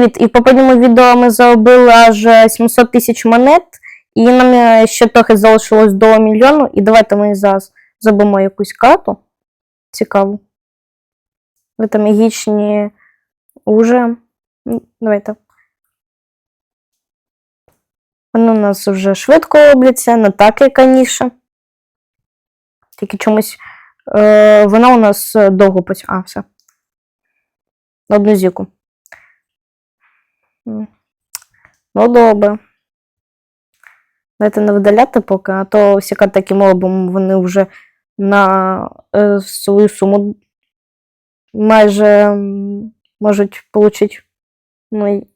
Привіт! І в попередньому відео ми заробили аж 700 тисяч монет, і нам е, ще трохи залишилось до мільйону. І давайте ми зараз зробимо якусь карту. Цікаву. Ви там магічні уже. Давайте. Вони у нас вже швидко робляться, не так, як раніше. Тільки чомусь е, вона у нас е, довго потім. А, все. Одну зіку. Ну, добре. Давайте не видаляти поки, а то які ми робимо, вони вже на е, свою суму майже можуть отримати. Ну,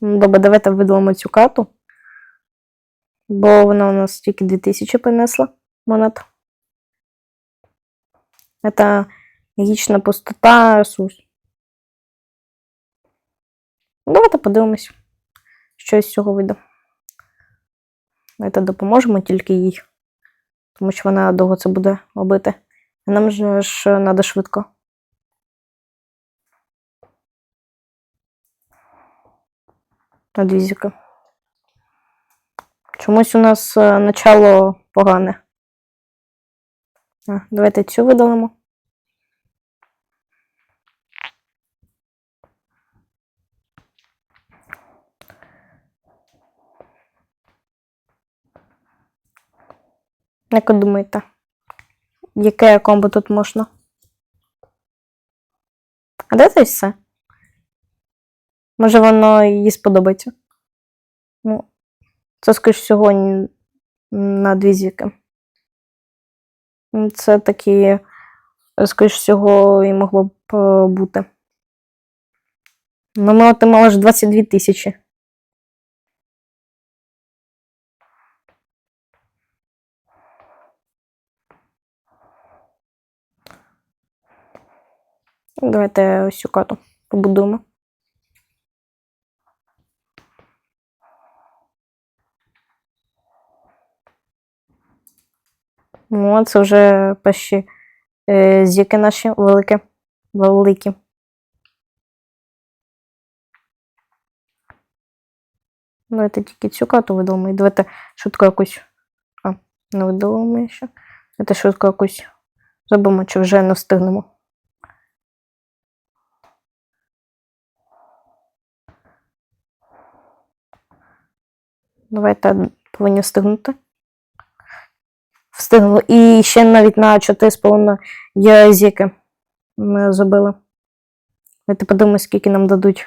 Ну, Добре, давайте видалимо цю карту. Бо вона у нас тільки 2000 принесла монет. Це магічна пустота, ресурс. Давайте подивимось, що з цього вийде. Давайте допоможемо тільки їй, тому що вона довго це буде робити. А нам же ж треба швидко. На дві. Чомусь у нас е, начало погане. А, давайте цю видалимо. Як ви думаєте, яке комбо тут можна? А де це все? Може, воно їй сподобається? Ну, це, скоріш всього, на дві зіки. Ну, Це такі, скоріш всього, і могло б е, бути. Ну, ми отримали ж 22 тисячі. Давайте ось цю карту побудуємо. Ну, це вже перші е, зіки наші великі. Великі. Давайте тільки цю карту видалимо. І давайте швидко якусь. А, не видалимо ще. Давайте швидко якусь зробимо, чи вже не встигнемо. Давайте повинні встигнути. Встигли. І ще навіть на 4,5 є зіки ми забили. Давайте подивимось, скільки нам дадуть.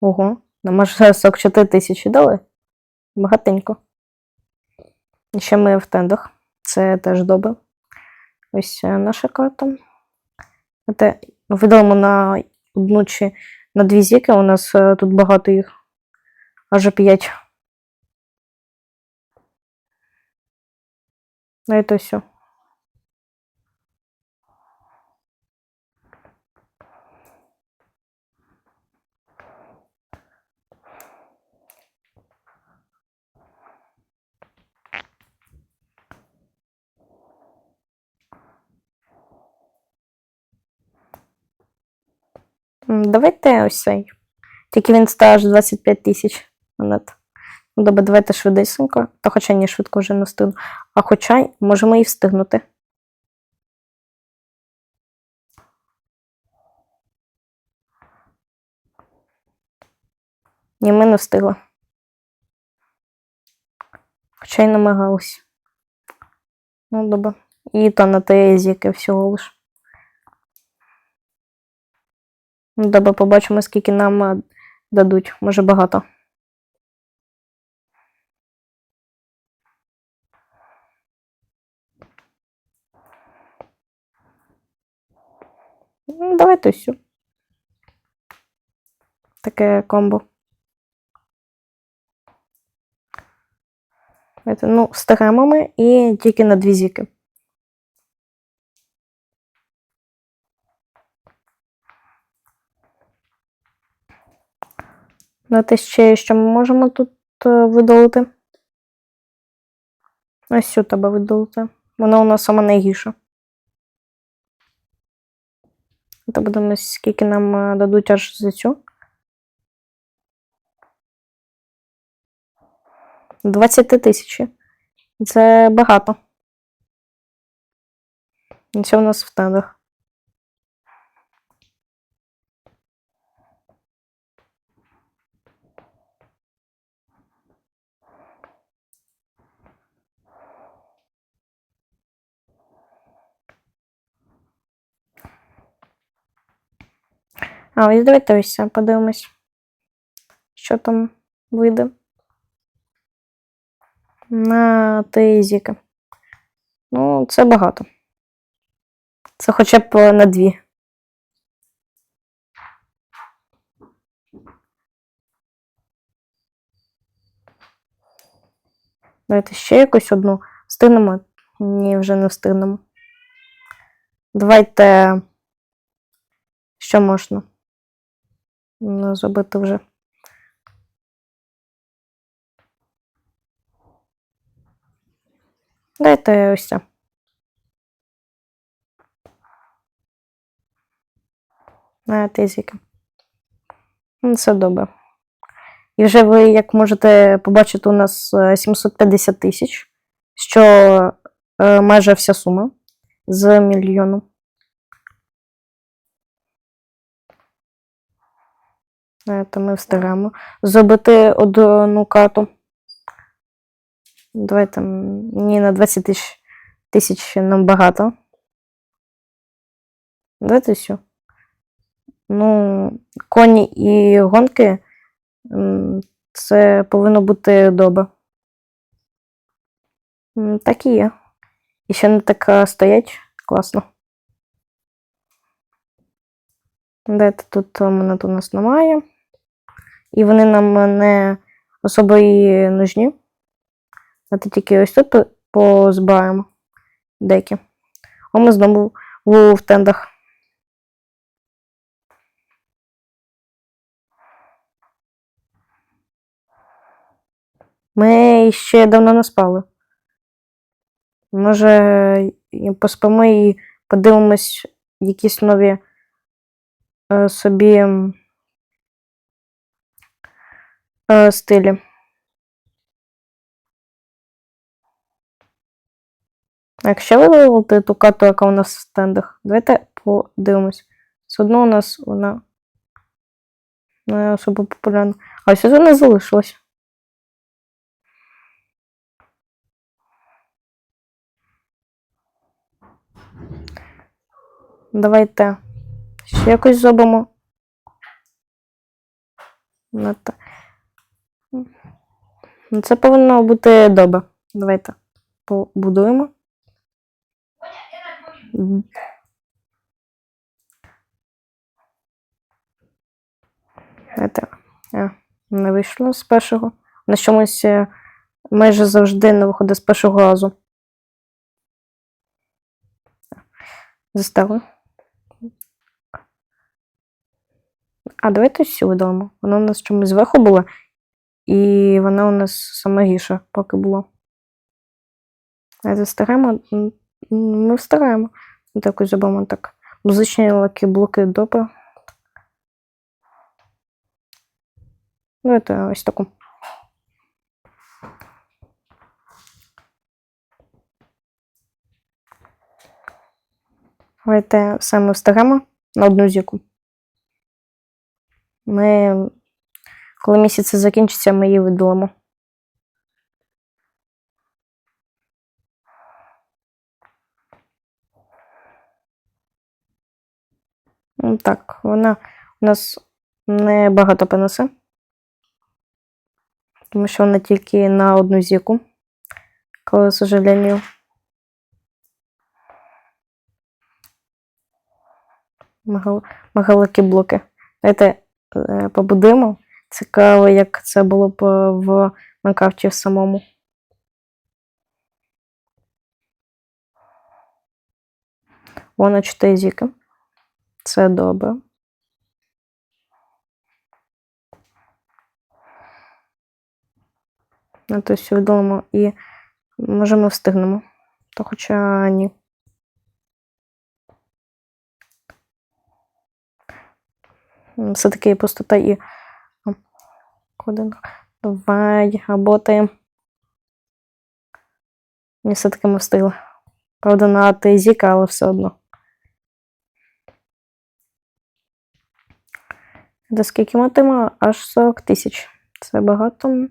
Ого, нам аж 44 тисячі дали. Багатенько. І ще ми в тендах. Це теж добре. Ось е, наша карта. Видалимо на одну чи на дві зіки. У нас е, тут багато їх. Аж 5. На это все. Давайте ось цей. Тільки він стає аж 25 тисяч Монет. Ну, добре, давайте швидесенько. Та хоча ні, швидко вже не встигну. А хоча можемо і встигнути. Ні, ми не встигли. Хоча й намагалась. Ну, добре. І то на те яке всього лиш. Ну, добре, побачимо, скільки нам е, дадуть. Може багато. Ну, давайте всю. Таке комбо. Ну, встигаємо ми і тільки на дві зіки. Давайте ще, що ми можемо тут е, видалити. Ось цю тебе видалити. Вона у нас сама найгірша. То подивимось, скільки нам е, дадуть аж за цю. 20 тисячі. Це багато. І Це у нас в тендах. А, ось давайте ось подивимось, що там вийде. На тезіки. Ну, це багато. Це хоча б на дві. Давайте ще якусь одну. Встигнемо? Ні, вже не встигнемо. Давайте. Що можна? Зробити вже. Дайте ось це. На тизіки. Ну, Це добре. І вже ви, як можете побачити, у нас е, 750 тисяч, що майже вся сума з мільйону. То ми встигаємо зробити одну карту. Давайте ні, на 20 тисяч тисяч нам багато. Давайте все. Ну, коні і гонки це повинно бути добре. Так і є. І ще не так стоять. Класно. Дайте тут е, монет у нас немає. І вони нам не особо і нужні. Давайте тільки ось тут по- позбираємо деякі. А ми знову в, тендах. Ми ще давно не спали. Може, поспимо і подивимось якісь нові е, собі е, стилі. Якщо видалити ту карту, яка у нас в стендах, давайте подивимось. Все одно у нас вона не особо популярна. А ось вона залишилась. Давайте ще якось зробимо. Ну, Це повинно бути добре. Давайте побудуємо. Давайте. А, не вийшло з першого. На чомусь е, майже завжди не виходить з першого разу. Заставили. А давайте ось цю видалимо. Вона у нас чомусь зверху була, і вона у нас саме гірша, поки була. М, Ми встигаємо. Так ось зробимо так. Музичні лаки блоки добре. Давайте ось таку. Давайте все ми встигаємо на одну зіку. Ми, коли місяць закінчиться, ми її видалимо. Ну, Так, вона у нас не багато понесе, тому що вона тільки на одну зіку, коли, сожалению. Мегалики блоки. Давайте е, побудуємо. Цікаво, як це було б е, в Майнкрафті самому. Вона 4 зіки. Це добре. Ну, то відомо і може ми встигнемо. То хоча ні. Все-таки пустота і кодинг. Давай, работаємо. І все-таки ми встигли. Правда, на тезіка, але все одно. До скільки матиме? Аж 40 тисяч. Це багато.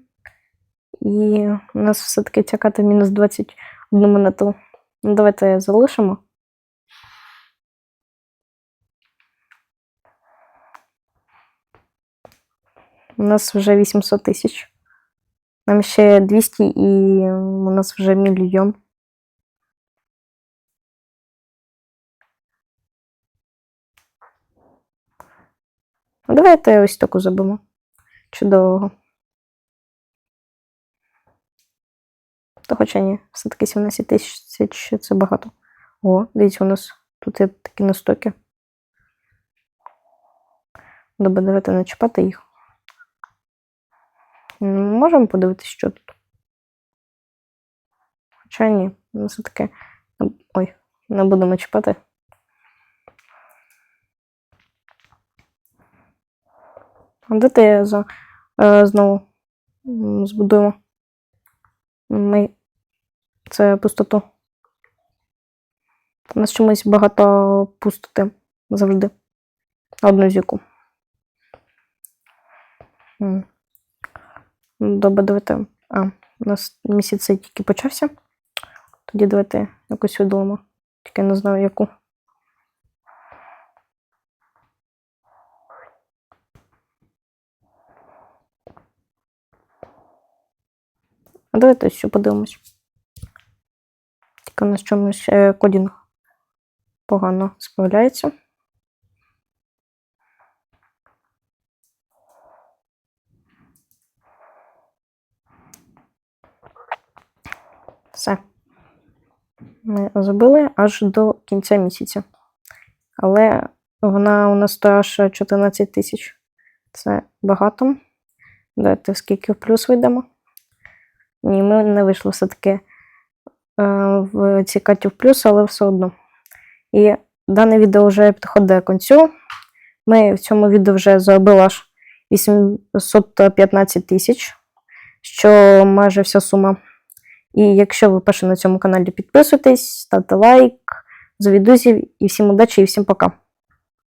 І у нас все-таки ця карта мінус 21 монету. Ну, давайте залишимо. У нас вже 800 тисяч. Нам ще 200 і у нас вже мільйон. Ну, Давайте ось таку забимо. Чудового. Та хоча ні, все-таки 17 тисяч це багато. О, дивіться, у нас тут є такі настоки. Добре, давайте не чіпати їх. Можемо подивитися, що тут. Хоча ні, все-таки. Ой, не будемо чіпати. А де ти за, е, знову збудуємо? Ми це пустоту. У нас чомусь багато пустоти завжди. Одну зіку. Добре. А, у нас місяць тільки почався. Тоді давайте якось видумаємо. Тільки не знаю яку. А давайте ще подивимось. Тільки у нас чомусь е, кодінг погано справляється. Все. Ми забили аж до кінця місяця. Але вона у нас аж 14 тисяч. Це багато. Давайте скільки в плюс вийдемо. Ні, ми не вийшло все-таки е, в цій карті в плюс, але все одно. І дане відео вже підходить до кінцю. Ми в цьому відео вже заробили аж 815 тисяч, що майже вся сума. І якщо ви перші на цьому каналі підписуйтесь, ставте лайк, завідузів і всім удачі і всім пока.